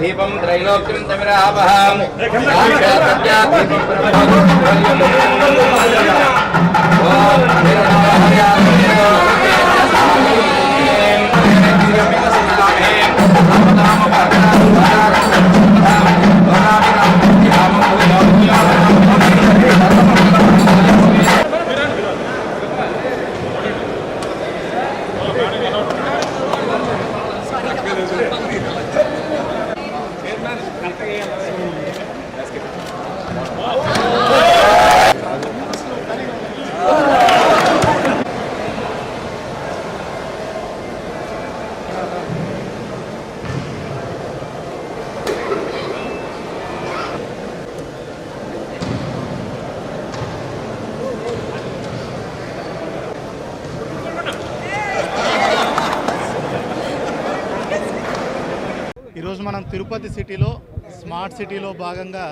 దీపం త్రైలోక్యం తమిరావహం. దీపం తిరుపతి సిటీలో స్మార్ట్ సిటీలో భాగంగా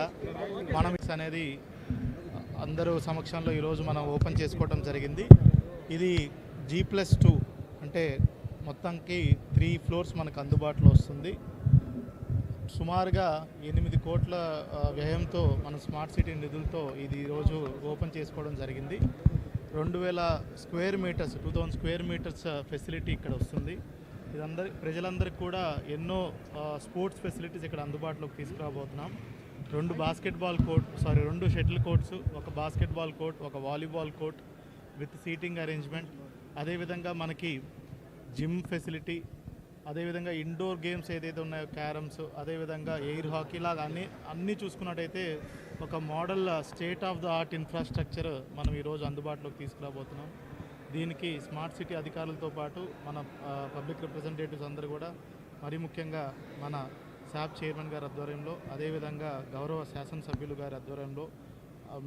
మనం అనేది అందరూ సమక్షంలో ఈరోజు మనం ఓపెన్ చేసుకోవడం జరిగింది. ఇది జీ ప్లస్ టూ అంటే మొత్తంకి త్రీ ఫ్లోర్స్ మనకు అందుబాటులో వస్తుంది. సుమారుగా ఎనిమిది కోట్ల వ్యయంతో మన స్మార్ట్ సిటీ నిధులతో ఇది ఈరోజు ఓపెన్ చేసుకోవడం జరిగింది. రెండు వేల square metres two thousand square metres facility ఇక్కడ వస్తుంది. ఇదందరి ప్రజలందరికీ కూడా ఎన్నో స్పోర్ట్స్ ఫెసిలిటీస్ ఇక్కడ అందుబాటులోకి తీసుకురాబోతున్నాం. రెండు బాస్కెట్బాల్ కోర్ట్ సారీ రెండు షటిల్ కోర్ట్స్ ఒక బాస్కెట్బాల్ కోర్ట్ ఒక volleyball court with seating arrangement. అదేవిధంగా మనకి జిమ్ ఫెసిలిటీ అదేవిధంగా ఇండోర్ గేమ్స్ ఏదైతే ఉన్నాయో క్యారమ్స్ అదేవిధంగా ఎయిర్ హాకీ లాగా అన్ని అన్నీ చూసుకున్నట్టయితే ఒక model state of the art infrastructure మనం ఈరోజు అందుబాటులోకి తీసుకురాబోతున్నాం. దీనికి స్మార్ట్ సిటీ అధికారులతో పాటు మన పబ్లిక్ రిప్రజెంటేటివ్స్ అందరూ కూడా మరీ ముఖ్యంగా మన శాప్ చైర్మన్ గారి ఆధ్వర్యంలో అదేవిధంగా గౌరవ శాసనసభ్యులు గారి ఆధ్వర్యంలో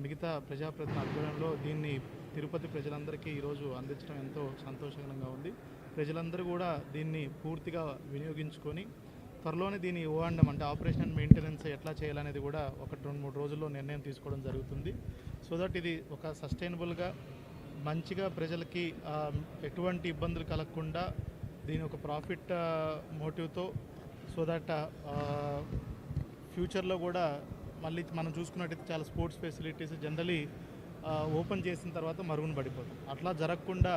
మిగతా ప్రజాప్రతినిధుల ఆధ్వర్యంలో దీన్ని తిరుపతి ప్రజలందరికీ ఈరోజు అందించడం ఎంతో సంతోషకరంగా ఉంది. ప్రజలందరూ కూడా దీన్ని పూర్తిగా వినియోగించుకొని త్వరలోనే దీని ఓఆండం అంటే ఆపరేషన్ అండ్ మెయింటెనెన్స్ ఎట్లా చేయాలనేది కూడా ఒకటి రెండు మూడు రోజుల్లో నిర్ణయం తీసుకోవడం జరుగుతుంది. సో దట్ ఇది ఒక సస్టైనబుల్గా మంచిగా ప్రజలకి ఎటువంటి ఇబ్బందులు కలగకుండా దీని ఒక ప్రాఫిట్ మోటివ్తో సో దట్ ఫ్యూచర్లో కూడా మళ్ళీ మనం చూసుకున్నట్టయితే చాలా స్పోర్ట్స్ ఫెసిలిటీస్ జనరలీ ఓపెన్ చేసిన తర్వాత మరుగున పడిపోతుంది అట్లా జరగకుండా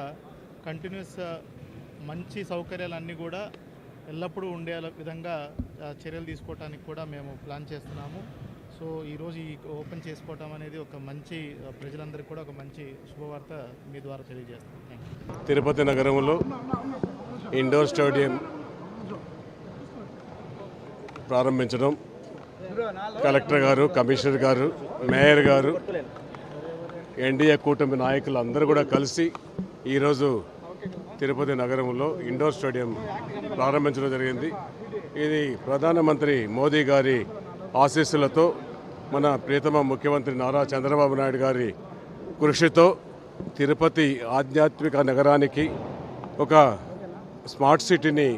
కంటిన్యూస్ మంచి సౌకర్యాలన్నీ కూడా ఎల్లప్పుడూ ఉండే విధంగా చర్యలు తీసుకోవడానికి కూడా మేము ప్లాన్ చేస్తున్నాము. సో ఈరోజు ఈ ఓపెన్ చేసుకోవటం అనేది ఒక మంచి ప్రజలందరికీ కూడా ఒక మంచి శుభవార్త మీ ద్వారా తెలియజేస్తాం. తిరుపతి నగరంలో ఇండోర్ స్టేడియం ప్రారంభించడం. కలెక్టర్ గారు కమిషనర్ గారు మేయర్ గారు ఎన్డీఏ కూటమి నాయకులు అందరూ కూడా కలిసి ఈరోజు తిరుపతి నగరంలో ఇండోర్ స్టేడియం ప్రారంభించడం జరిగింది. ఇది ప్రధానమంత్రి మోదీ గారి ఆశీస్సులతో మన ప్రియతమ ముఖ్యమంత్రి నారా చంద్రబాబు నాయుడు గారి కృషితో తిరుపతి ఆధ్యాత్మిక నగరానికి ఒక స్మార్ట్ సిటీని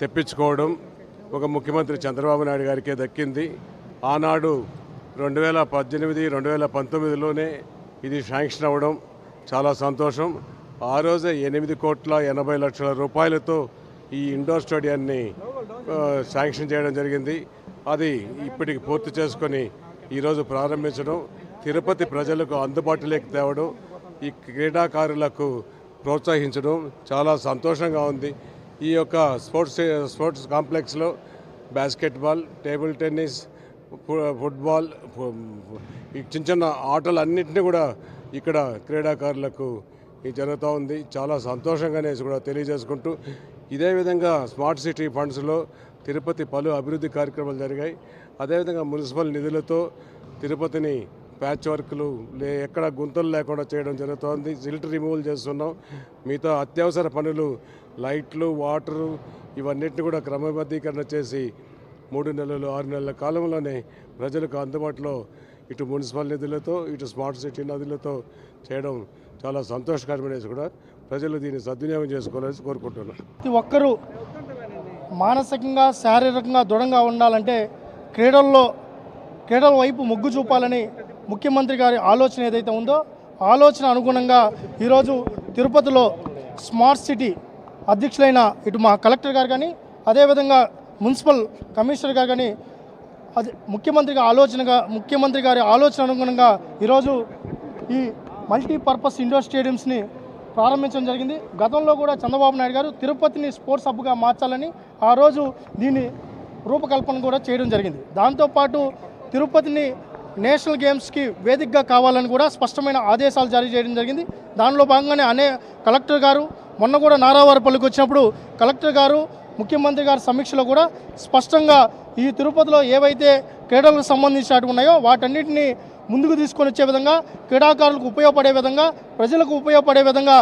తెప్పించుకోవడం ఒక ముఖ్యమంత్రి చంద్రబాబు నాయుడు గారికే దక్కింది. ఆనాడు రెండు వేల పద్దెనిమిది రెండు వేల పంతొమ్మిదిలోనే ఇది శాంక్షన్ అవ్వడం చాలా సంతోషం. ఆ రోజే ఎనిమిది కోట్ల ఎనభై లక్షల రూపాయలతో ఈ ఇండోర్ స్టేడియాన్ని శాంక్షన్ చేయడం జరిగింది. అది ఇప్పటికి పూర్తి చేసుకొని ఈరోజు ప్రారంభించడం తిరుపతి ప్రజలకు అందుబాటులోకి తేవడం ఈ క్రీడాకారులకు ప్రోత్సహించడం చాలా సంతోషంగా ఉంది. ఈ యొక్క స్పోర్ట్స్ స్పోర్ట్స్ కాంప్లెక్స్లో బాస్కెట్బాల్ టేబుల్ టెన్నిస్ ఫుట్బాల్ చిన్న ఈ చిన్న చిన్న ఆటలన్నింటినీ కూడా ఇక్కడ క్రీడాకారులకు జరుగుతూ ఉంది. చాలా సంతోషంగానే కూడా తెలియజేసుకుంటూ ఇదే విధంగా స్మార్ట్ సిటీ ఫండ్స్లో తిరుపతి పలు అభివృద్ధి కార్యక్రమాలు జరిగాయి. అదేవిధంగా మున్సిపల్ నిధులతో తిరుపతిని ప్యాచ్ వర్క్లు లే ఎక్కడ గుంతలు లేకుండా చేయడం జరుగుతోంది. సిల్ట్ రిమూవల్ చేస్తున్నాం. మిగతా అత్యవసర పనులు లైట్లు వాటరు ఇవన్నిటిని కూడా క్రమబద్ధీకరణ చేసి మూడు నెలలు ఆరు నెలల కాలంలోనే ప్రజలకు అందుబాటులో ఇటు మున్సిపల్ నిధులతో ఇటు స్మార్ట్ సిటీ నిధులతో చేయడం చాలా సంతోషకరమైనది కూడా ప్రజలు దీన్ని సద్వినియోగం చేసుకోవాలని కోరుకుంటున్నాను ప్రతి ఒక్కరూ మానసికంగా శారీరకంగా దృఢంగా ఉండాలంటే క్రీడల్లో క్రీడల వైపు మొగ్గు చూపాలని ముఖ్యమంత్రి గారి ఆలోచన ఏదైతే ఉందో ఆలోచన అనుగుణంగా ఈరోజు తిరుపతిలో స్మార్ట్ సిటీ అధ్యక్షులైన ఇటు మా కలెక్టర్ గారు కానీ అదేవిధంగా మున్సిపల్ కమిషనర్ గారు కానీ అది ముఖ్యమంత్రిగా ఆలోచనగా ముఖ్యమంత్రి గారి ఆలోచన అనుగుణంగా ఈరోజు ఈ మల్టీపర్పస్ ఇండోర్ స్టేడియంస్ని ప్రారంభించడం జరిగింది. గతంలో కూడా చంద్రబాబు నాయుడు గారు తిరుపతిని స్పోర్ట్స్ హబ్గా మార్చాలని ఆ రోజు దీన్ని రూపకల్పన కూడా చేయడం జరిగింది. దాంతోపాటు తిరుపతిని నేషనల్ గేమ్స్కి వేదికగా కావాలని కూడా స్పష్టమైన ఆదేశాలు జారీ చేయడం జరిగింది. దానిలో భాగంగానే అనే కలెక్టర్ గారు మొన్న కూడా నారావారిపల్లికి వచ్చినప్పుడు కలెక్టర్ గారు ముఖ్యమంత్రి గారి సమీక్షలో కూడా స్పష్టంగా ఈ తిరుపతిలో ఏవైతే క్రీడలకు సంబంధించినట్టు ఉన్నాయో వాటన్నిటిని ముందుకు తీసుకొని వచ్చే విధంగా క్రీడాకారులకు ఉపయోగపడే విధంగా ప్రజలకు ఉపయోగపడే విధంగా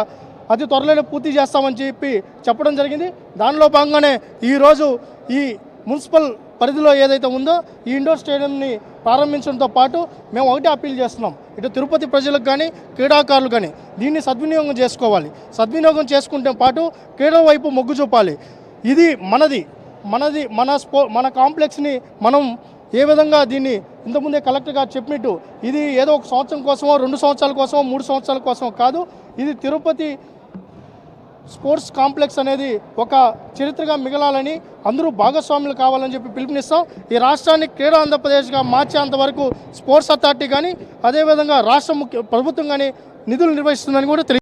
అతి త్వరలోనే పూర్తి చేస్తామని చెప్పి చెప్పడం జరిగింది. దానిలో భాగంగానే ఈరోజు ఈ మున్సిపల్ పరిధిలో ఏదైతే ఉందో ఈ ఇండోర్ స్టేడియంని ప్రారంభించడంతో పాటు మేము ఒకటే అప్పీల్ చేస్తున్నాం. ఇటు తిరుపతి ప్రజలకు కానీ క్రీడాకారులు కానీ దీన్ని సద్వినియోగం చేసుకోవాలి. సద్వినియోగం చేసుకుంటే పాటు క్రీడల వైపు మొగ్గు చూపాలి. ఇది మనది. మనది మన స్పో మన కాంప్లెక్స్ని మనం ఏ విధంగా దీన్ని ఇంతకుముందే కలెక్టర్ గారు చెప్పినట్టు ఇది ఏదో ఒక సంవత్సరం కోసమో రెండు సంవత్సరాల కోసమో మూడు సంవత్సరాల కోసమో కాదు. ఇది తిరుపతి స్పోర్ట్స్ కాంప్లెక్స్ అనేది ఒక చరిత్రగా మిగలాలని అందరూ భాగస్వాములు కావాలని చెప్పి పిలుపునిస్తాం. ఈ రాష్ట్రాన్ని క్రీడా ఆంధ్రప్రదేశ్గా మార్చేంత వరకు స్పోర్ట్స్ అథారిటీ కానీ అదేవిధంగా రాష్ట్ర ముఖ్య ప్రభుత్వం కానీ నిధులు నిర్వహిస్తుందని కూడా తెలియ